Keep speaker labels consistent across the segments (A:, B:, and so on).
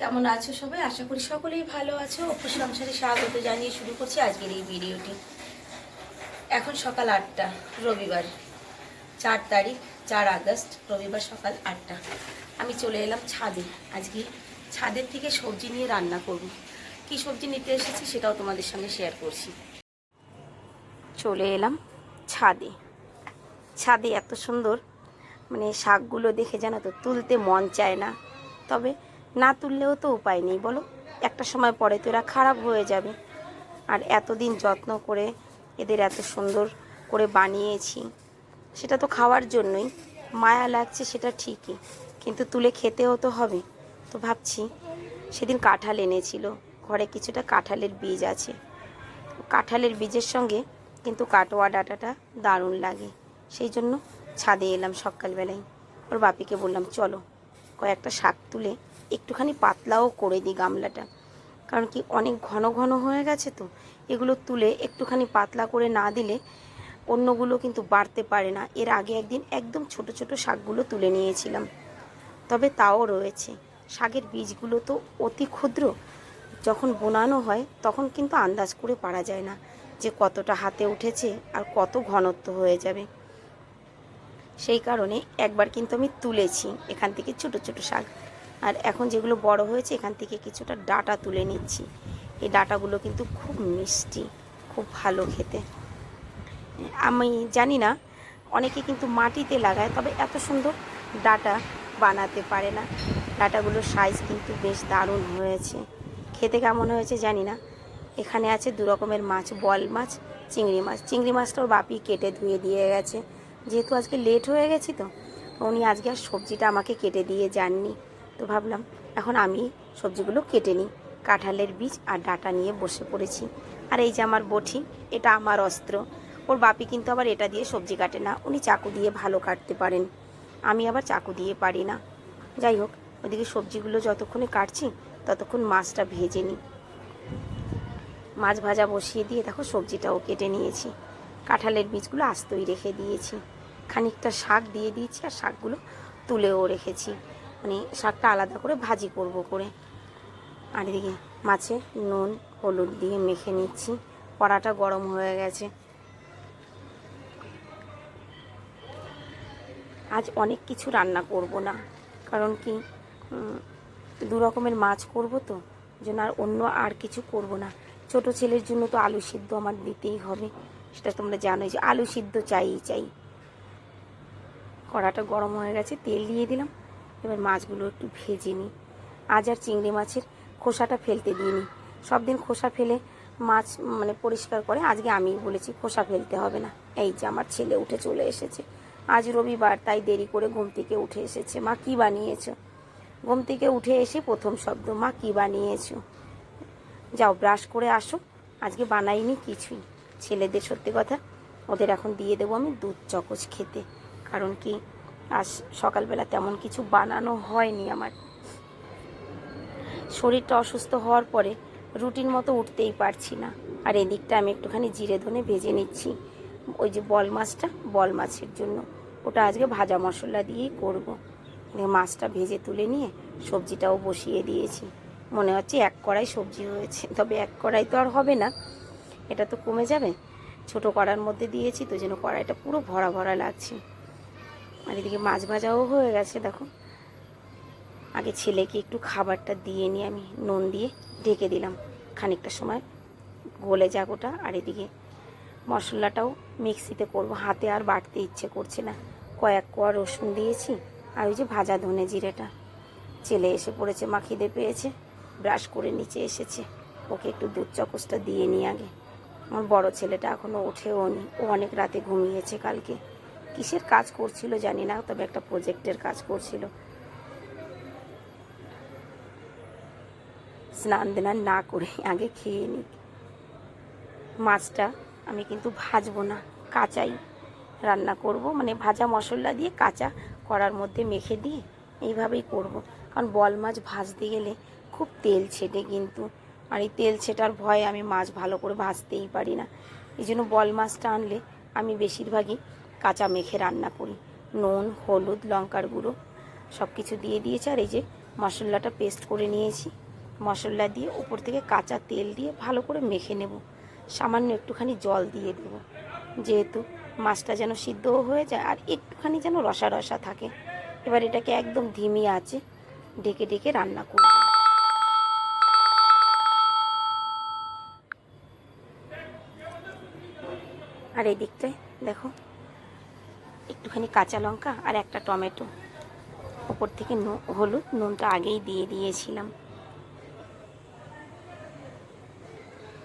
A: কেমন আছো সবাই? আশা করি সকলেই ভালো আছো। অপু সংসারে স্বাগত জানিয়ে শুরু করছি আজকের এই ভিডিওটি। এখন সকাল আটটা, রবিবার চার তারিখ, চার আগস্ট, রবিবার সকাল আটটা। আমি চলে এলাম ছাদে। আজকে ছাদের থেকে সবজি নিয়ে রান্না করব। কি সবজি নিতে এসেছি সেটাও তোমাদের সঙ্গে শেয়ার করছি। চলে এলাম ছাদে। ছাদে এত সুন্দর মানে শাকগুলো দেখে জানো তো, তুলতে মন চায় না। তবে না তুললেও তো উপায় নেই, বলো? একটা সময় পরে তো এরা খারাপ হয়ে যাবে। আর এতদিন যত্ন করে এদের এত সুন্দর করে বানিয়েছি, সেটা তো খাওয়ার জন্যই। মায়া লাগছে সেটা ঠিকই, কিন্তু তুলে খেতেও তো হবে। তো ভাবছি সেদিন কাঁঠাল এনেছিল, ঘরে কিছুটা কাঁঠালের বীজ আছে। কাঁঠালের বীজের সঙ্গে কিন্তু কাটোয়া ডাঁটাটা দারুণ লাগে। সেই জন্য ছাদে এলাম সকালবেলায়। ওর বাপিকে বললাম, চলো কয়েকটা শাক তুলে একটুখানি পাতলাও করে দিই গামলাটা। কারণ কি অনেক ঘন ঘন হয়ে গেছে তো, এগুলো তুলে একটুখানি পাতলা করে না দিলে অন্যগুলো কিন্তু বাড়তে পারে না। এর আগে একদিন একদম ছোট ছোট শাকগুলো তুলে নিয়েছিলাম। তবে তাও রয়েছে। শাকের বীজগুলো তো অতি ক্ষুদ্র। যখন বোনানো হয় তখন কিন্তু আন্দাজ করে পারা যায় না যে কতটা হাতে উঠেছে আর কত ঘনত্ব হয়ে যাবে। সেই কারণে একবার কিন্তু আমি তুলেছি এখান থেকে ছোট ছোট শাক। আর এখন যেগুলো বড় হয়েছে, এখান থেকে কিছুটা ডাটা তুলে নিচ্ছি। এই ডাটাগুলো কিন্তু খুব মিষ্টি, খুব ভালো খেতে। আমি জানি না, অনেকে কিন্তু মাটিতে লাগায়, তবে এত সুন্দর ডাটা বানাতে পারে না। ডাটাগুলোর সাইজ কিন্তু বেশ দারুণ হয়েছে। খেতে কেমন হয়েছে জানি না। এখানে আছে দু রকমের মাছ, বল মাছ, চিংড়ি মাছ। চিংড়ি মাছটাও বাপি কেটে ধুয়ে দিয়ে গেছে। যেহেতু আজকে লেট হয়ে গেছি তো, উনি আজকে আর সবজিটা আমাকে কেটে দিয়ে যাননি। তো ভাবলাম, এখন আমি সবজিগুলো কেটে নিই। কাঁঠালের বীজ আর ডাটা নিয়ে বসে পড়েছি। আর এই যে আমার বটি, এটা আমার অস্ত্র। ওর বাপি কিন্তু আবার এটা দিয়ে সবজি কাটে না। উনি চাকু দিয়ে ভালো কাটতে পারেন। আমি আবার চাকু দিয়ে পারি না। যাই হোক, ওদিকে সবজিগুলো যতক্ষণে কাটছি, ততক্ষণ মাছটা ভেজে নিই। মাছ ভাজা বসিয়ে দিয়ে দেখো সবজিটাও কেটে নিয়েছি। কাঁঠালের বীজগুলো আস্তই রেখে দিয়েছি। খানিকটা শাক দিয়ে দিয়েছি আর শাকগুলো তুলেও রেখেছি। মানে শাকটা আলাদা করে ভাজি করব করে। আর এদিকে মাছে নুন, হলুদ দিয়ে মেখে নিচ্ছি। কড়াটা গরম হয়ে গেছে। আজ অনেক কিছু রান্না করব না, কারণ কি দু রকমের মাছ করব তো জন্য আর অন্য আর কিছু করব না। ছোট ছেলের জন্য তো আলু সিদ্ধ আমার দিতেই হবে, সেটা তোমরা জানোই যে আলু সিদ্ধ চাই চাই। কড়াটা গরম হয়ে গেছে, তেল দিয়ে দিলাম। এবার মাছগুলো একটু ভেজে নিই। আজ আর চিংড়ি মাছের খোসাটা ফেলতে দিইনি। সব দিন খোসা ফেলে মাছ মানে পরিষ্কার করে আজকে আমি বলেছি খোসা ফেলতে হবে না। এই যে আমার ছেলে উঠে চলে এসেছে। আজ রবিবার, তাই দেরি করে ঘুম থেকে উঠে এসেছে। মা কি বানিয়েছো? ঘুম থেকে উঠে এসে প্রথম শব্দ, মা কি বানিয়েছো? যাও, ব্রাশ করে আসো। আজকে বানাইনি কিছুই। ছেলেদের সত্যি কথা, ওদের এখন দিয়ে দেবো আমি দুধ চকচ খেতে। কারণ কি আজ সকালবেলা তেমন কিছু বানানো হয়নি আমার। শরীরটা অসুস্থ হওয়ার পরে রুটিন মতো উঠতেই পারছি না। আর এদিকটা আমি একটুখানি জিরে ধনে ভেজে নিচ্ছি। ওই যে বল মাছটা, বল মাছের জন্য। ওটা আজকে ভাজা মশলা দিয়েই করব। মাছটা ভেজে তুলে নিয়ে সবজিটাও বসিয়ে দিয়েছি। মনে হচ্ছে এক কড়াই সবজি হয়েছে, তবে এক কড়াই তো আর হবে না। এটা তো কমে যাবে। ছোট কড়ার মধ্যে দিয়েছি তো যেন কড়াইটা পুরো ভরা ভরা লাগছে। আর এদিকে মাছ ভাজাও হয়ে গেছে, দেখো। আগে ছেলেকে একটু খাবারটা দিয়ে নিয়ে আমি নুন দিয়ে ঢেকে দিলাম খানিকটা সময়। গলে যাক ওটা, আর এদিকে মশলাটাও মিক্সিতে করব। হাতে আর বাটতে ইচ্ছে করছে না। কয়েক কোয়া রসুন দিয়েছি, আর ওই যে ভাজা ধনে জিরেটা। ছেলে এসে পড়েছে, মা খিদে পেয়েছে, ব্রাশ করে নিচে এসেছে। ওকে একটু দুধ চকচটা দিয়ে নিই আগে। আমার বড় ছেলেটা এখনও ওঠেও নি ও অনেক রাতে ঘুমিয়েছে কালকে। কিসের কাজ করছিল জানি না, তবে একটা প্রজেক্টের কাজ করছিল। স্নান দেনান না করে আগে খেয়ে নিই। মাছটা আমি কিন্তু ভাজবো না, কাঁচাই রান্না করব মানে ভাজা মশলা দিয়ে কাঁচা কড়ার মধ্যে মেখে দিয়ে এইভাবেই করব। কারণ বল মাছ ভাজতে গেলে খুব তেল ছেটে কিন্তু, আর এই তেল ছেটার ভয়ে আমি মাছ ভালো করে ভাজতেই পারি না। এই জন্য বল মাছটা আনলে আমি বেশিরভাগই কাঁচা মেখে রান্না করি। নুন, হলুদ, লঙ্কার গুঁড়ো সব কিছু দিয়ে দিয়েছে আর এই যে মশলাটা পেস্ট করে নিয়েছি। মশলা দিয়ে উপর থেকে কাঁচা তেল দিয়ে ভালো করে মেখে নেব। সামান্য একটুখানি জল দিয়ে দেবো। যেহেতু মাছটা যেন সিদ্ধও হয়ে যায় আর একটুখানি যেন রসা রসা থাকে। এবার এটাকে একদম ধিমি আছে ডেকে ডেকে রান্না করব। আর এই দিকটায় দেখো একটুখানি কাঁচা লঙ্কা আর একটা টমেটো। ওপর থেকে হলুদ, নুনটা আগেই দিয়ে দিয়েছিলাম।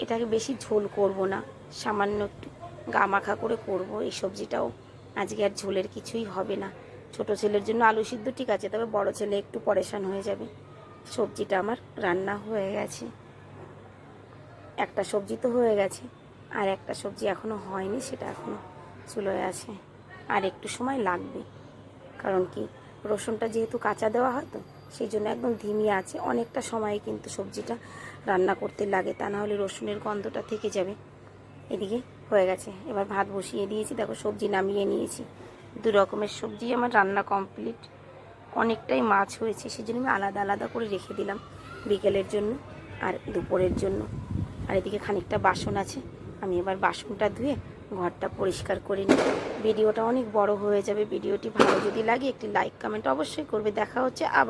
A: এটাকে বেশি ঝোল করব না, সামান্য একটু গা মাখা করে করব এই সবজিটাও। আজকে আর ঝোলের কিছুই হবে না। ছোট ছেলের জন্য আলু সিদ্ধ ঠিক আছে, তবে বড় ছেলে একটু পরেশান হয়ে যাবে। সবজিটা আমার রান্না হয়ে গেছে। একটা সবজি তো হয়ে গেছে, আর একটা সবজি এখনও হয়নি, সেটা এখনও চুলোয় আছে। আর একটু সময় লাগবে। কারণ কি, রসুনটা যেহেতু কাঁচা দেওয়া হয় তো, সেই জন্য একদম ধিমি আছে। অনেকটা সময় কিন্তু সবজিটা রান্না করতে লাগে, তা না হলে রসুনের গন্ধটা থেকে যাবে। এদিকে হয়ে গেছে। এবার ভাত বসিয়ে দিয়েছি। দেখো, সবজি নামিয়ে নিয়েছি। দু রকমের সবজি আমার রান্না কমপ্লিট। অনেকটাই মাছ হয়েছে সেই জন্য আমি আলাদা আলাদা করে রেখে দিলাম বিকেলের জন্য আর দুপুরের জন্য। আর এদিকে খানিকটা বাসন আছে। আমি এবার বাসনটা ধুয়ে ঘরটা পরিষ্কার করে নিই। ভিডিওটা অনেক বড় হয়ে যাবে। ভিডিওটি ভালো যদি লাগে একটি লাইক, কমেন্ট অবশ্যই করবে। দেখা হচ্ছে আবার।